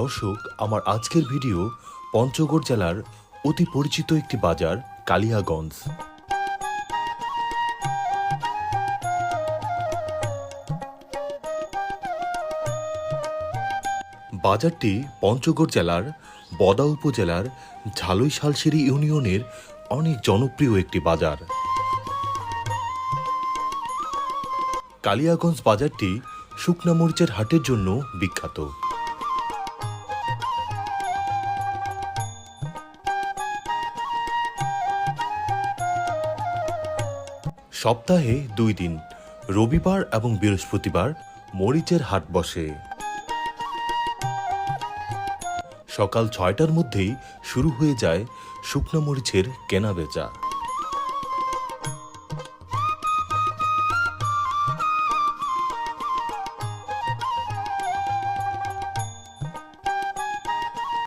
দর্শক, আমার আজকের ভিডিও পঞ্চগড় জেলার অতি পরিচিত একটি বাজার, কালিয়াগঞ্জ। বাজারটি পঞ্চগড় জেলার বদা উপজেলার ঝালই শালসিরি ইউনিয়নের অনেক জনপ্রিয় একটি বাজার। কালিয়াগঞ্জ বাজারটি শুকনা মরিচের হাটের জন্য বিখ্যাত। সপ্তাহে দুই দিন, রবিবার এবং বৃহস্পতিবার মরিচের হাট বসে। সকাল ছয়টার মধ্যেই শুরু হয়ে যায় শুকনো মরিচের কেনা বেচা।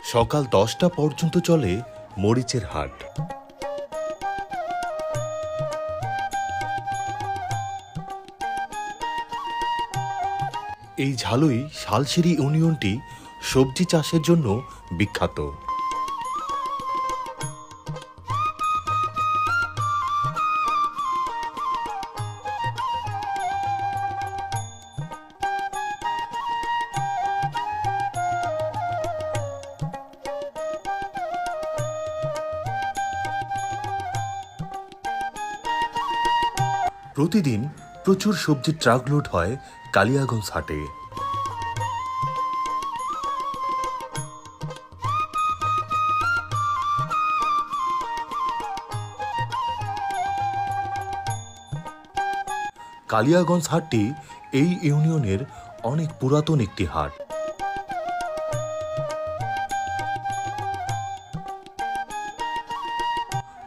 সকাল দশটা পর্যন্ত চলে মরিচের হাট। এই ঝালুই শালসিরি ইউনিয়নটি সবজি চাষের জন্য বিখ্যাত। প্রতিদিন প্রচুর সবজি ট্রাক লোড হয় কালিয়াগঞ্জ হাটে। কালিয়াগঞ্জ হাটটি এই ইউনিয়নের অনেক পুরাতন একটি হাট।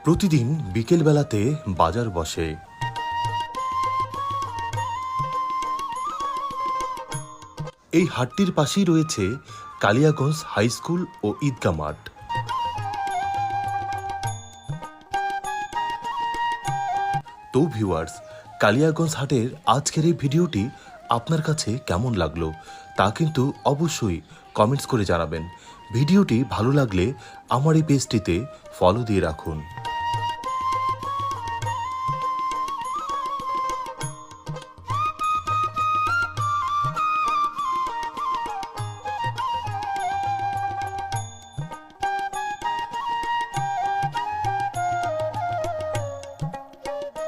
প্রতিদিন বিকেলবেলাতে বাজার বসে। এই হাটটির পাশেই রয়েছে কালিয়াগঞ্জ হাই স্কুল ও ঈদগা মাঠ। তো ভিউয়ার্স, কালিয়াগঞ্জ হাটের আজকের এই ভিডিওটি আপনার কাছে কেমন লাগল তা কিন্তু অবশ্যই কমেন্টস করে জানাবেন। ভিডিওটি ভালো লাগলে আমার এই পেজটিতে ফলো দিয়ে রাখুন।